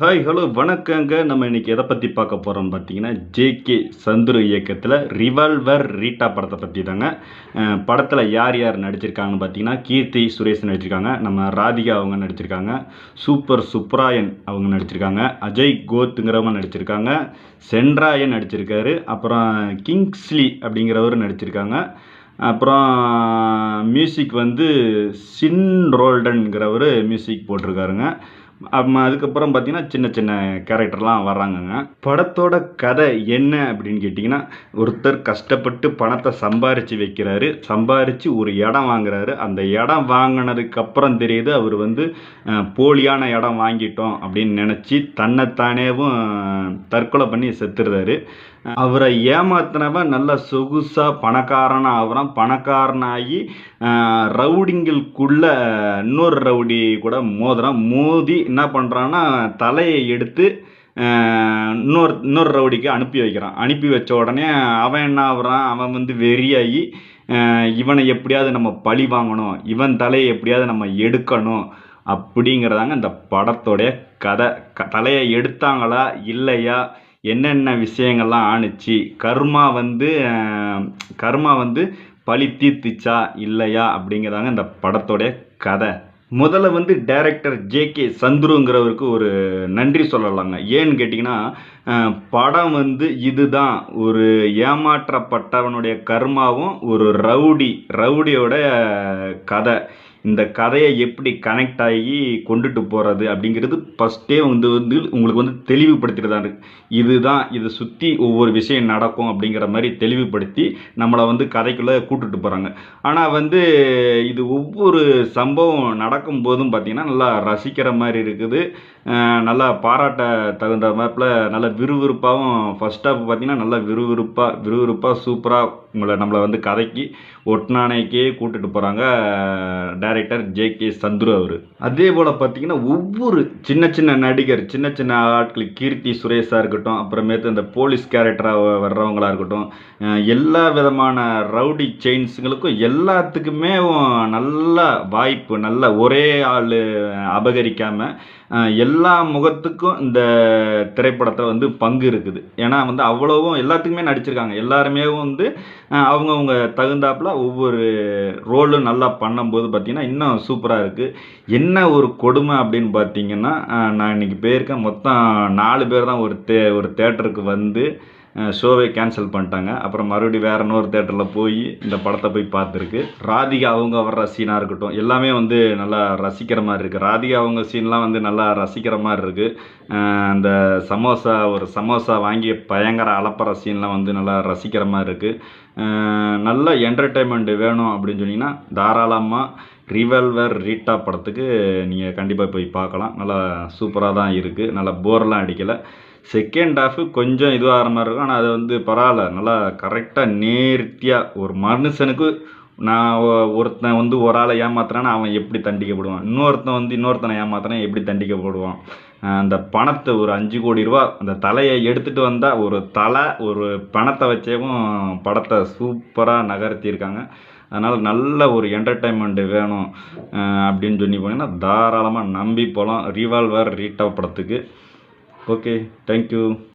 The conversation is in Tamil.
ஹாய் ஹலோ வணக்கங்க. நம்ம இன்னைக்கு எதை பற்றி பார்க்க போகிறோம் பார்த்தீங்கன்னா ஜேகே சந்துரு இயக்கத்தில் ரிவால்வர் ரீட்டா படத்தை பற்றி தாங்க படத்தில் யார் யார் நடிச்சிருக்காங்கன்னு பார்த்தீங்கன்னா கீர்த்தி சுரேஷ் நடிச்சிருக்காங்க. நம்ம ராதிகா அவங்க நடிச்சிருக்காங்க. சூப்பர் சுப்ராயன் அவங்க நடிச்சிருக்காங்க. அஜய் கோத்துங்கிறவங்க நடிச்சிருக்காங்க. சென்ட்ராயன் நடிச்சிருக்காரு. அப்புறம் கிங்ஸ்லி அப்படிங்கிறவர் நடிச்சிருக்காங்க. அப்புறம் மியூசிக் வந்து சின் ரோல்டன்கிறவர் மியூசிக் போட்டிருக்காருங்க. அதுக்கப்புறம் பார்த்தீங்கன்னா சின்ன சின்ன கேரக்டர்லாம் வர்றாங்கங்க. படத்தோட கதை என்ன அப்படின்னு கேட்டிங்கன்னா ஒருத்தர் கஷ்டப்பட்டு பணத்தை சம்பாரித்து வைக்கிறாரு. சம்பாரித்து ஒரு இடம் வாங்குறாரு. அந்த இடம் வாங்கினதுக்கப்புறம் தெரியுது அவர் வந்து போலியான இடம் வாங்கிட்டோம் அப்படின்னு நினச்சி தன்னைத்தானேவும் தற்கொலை பண்ணி செத்துடுறாரு. அவரை ஏமாத்தினவன் நல்ல சொகுசாக பணக்காரனாக ஆகிறான். பணக்காரனாகி ரவுடிங்களுக்குள்ள இன்னொரு ரவுடி கூட மோதுறான். மோதி என்ன பண்ணுறான்னா தலையை எடுத்து இன்னொரு இன்னொரு ரவுடிக்கு அனுப்பி வைக்கிறான். அனுப்பி வச்ச உடனே அவன் என்ன ஆகுறான்? அவன் வந்து வெறியாகி இவனை எப்படியாவது நம்ம பழி வாங்கணும் இவன் தலையை எப்படியாவது நம்ம எடுக்கணும் அப்படிங்கிறதாங்க இந்த படத்தோடைய கதை. க தலையை எடுத்தாங்களா? இல்லையா? என்னென்ன விஷயங்கள்லாம் ஆணுச்சு? கர்மா வந்து கர்மா வந்து பழி தீர்த்துச்சா? இல்லையா? அப்படிங்கிறதாங்க இந்த படத்தோடைய கதை. முதல்ல வந்து டைரக்டர் ஜேகே சந்துருங்கிறவருக்கு ஒரு நன்றி சொல்லலாங்க. ஏன்னு கேட்டிங்கன்னா படம் வந்து இதுதான். ஒரு ஏமாற்றப்பட்டவனுடைய கர்மாவும் ஒரு ரவுடி ரவுடியோட கதை. இந்த கதையை எப்படி கனெக்ட் ஆகி கொண்டுட்டு போகிறது அப்படிங்கிறது ஃபஸ்ட்டே வந்து வந்து உங்களுக்கு வந்து தெளிவுபடுத்திட்டு இதுதான் இதை சுற்றி ஒவ்வொரு விஷயம் நடக்கும் அப்படிங்கிற மாதிரி தெளிவுபடுத்தி நம்மளை வந்து கதைக்குள்ளே கூட்டுட்டு போகிறாங்க ஆனால் வந்து இது ஒவ்வொரு சம்பவம் நடக்கும்போதும் பார்த்திங்கன்னா நல்லா ரசிக்கிற மாதிரி இருக்குது. நல்லா பாராட்ட தகுந்த மாதிரில நல்ல விறுவிறுப்பாகவும் ஃபஸ்ட் ஹாஃப் பார்த்திங்கன்னா நல்லா விறுவிறுப்பாக விறுவிறுப்பாக சூப்பராக உங்களை நம்மளை வந்து கதைக்கு ஒட்னானைக்கே கூட்டிட்டு போகிறாங்க டைரக்டர் ஜே கே சந்துரு அவர். அதே போல் பார்த்தீங்கன்னா ஒவ்வொரு சின்ன சின்ன நடிகர் சின்ன சின்ன ஆட்கள் கீர்த்தி சுரேஷாக இருக்கட்டும் அப்புறமேட்டு இந்த போலீஸ் கேரக்டராக வர்றவங்களாக இருக்கட்டும் எல்லா விதமான ரவுடி செயின்ஸுங்களுக்கும் எல்லாத்துக்குமே நல்ல வாய்ப்பு நல்ல ஒரே ஆள் அபகரிக்காமல் எல்லா முகத்துக்கும் இந்த திரைப்படத்தில் வந்து பங்கு இருக்குது. ஏன்னா வந்து அவ்வளோவும் எல்லாத்துக்குமே நடிச்சிருக்காங்க. எல்லாருமே வந்து அவங்கவுங்க தகுந்தாப்பில் தகுந்தாப்புல ஒவ்வொரு ரோலும் நல்லா பண்ணும்போது பார்த்திங்கன்னா இன்னும் சூப்பராக இருக்குது என்ன ஒரு கொடுமை அப்படின்னு பார்த்தீங்கன்னா நான் இன்னைக்கு போயிருக்கேன். மொத்தம் நாலு பேர் தான் ஒரு தே ஒரு தேட்டருக்கு வந்து ஷோவை கேன்சல் பண்ணிட்டாங்க. அப்புறம் மறுபடியும் வேற இன்னொரு தேட்டரில் போய் இந்த படத்தை போய் பார்த்துருக்கு. ராதிகா அவங்க வர்ற சீனாக இருக்கட்டும் எல்லாமே வந்து நல்லா ரசிக்கிற மாதிரி இருக்குது ராதிகா அவங்க சீன்லாம் வந்து நல்லா ரசிக்கிற மாதிரி இருக்குது அந்த சமோசா ஒரு சமோசா வாங்கி பயங்கர அலப்பற சீன்லாம் வந்து நல்லா ரசிக்கிற மாதிரி இருக்குது நல்ல என்டர்டெயின்மெண்ட் வேணும் அப்படின்னு சொன்னீங்கன்னா தாராளமாக ரிவல்வர் ரீட்டா படத்துக்கு நீங்கள் கண்டிப்பாக போய் பார்க்கலாம். நல்லா சூப்பராக தான் இருக்குது நல்லா போர்லாம் அடிக்கலை. செகண்ட் ஹாஃபு கொஞ்சம் இதுவாகிற மாதிரி இருக்கும். ஆனால் அது வந்து பரவாயில்ல. நல்லா கரெக்டாக நேர்த்தியாக ஒரு மனுஷனுக்கு நான் ஒருத்தன் வந்து ஒரு ஆளை ஏமாத்துறான்னா அவன் எப்படி தண்டிக்கப்படுவான்? இன்னொருத்தன் வந்து இன்னொருத்தனை ஏமாத்துறான் எப்படி தண்டிக்கப்படுவான்? அந்த பணத்தை ஒரு அஞ்சு கோடி ரூபா அந்த தலையை எடுத்துகிட்டு வந்தால் ஒரு தலை ஒரு பணத்தை வச்சேவும் படத்தை சூப்பராக நகர்த்தியிருக்காங்க. அதனால் நல்ல ஒரு என்டர்டைன்மெண்ட்டு வேணும் அப்படின்னு சொல்லி போனீங்கன்னா தாராளமாக நம்பி போகலாம் ரிவால்வர் ரீட்டா படத்துக்கு. Okay thank you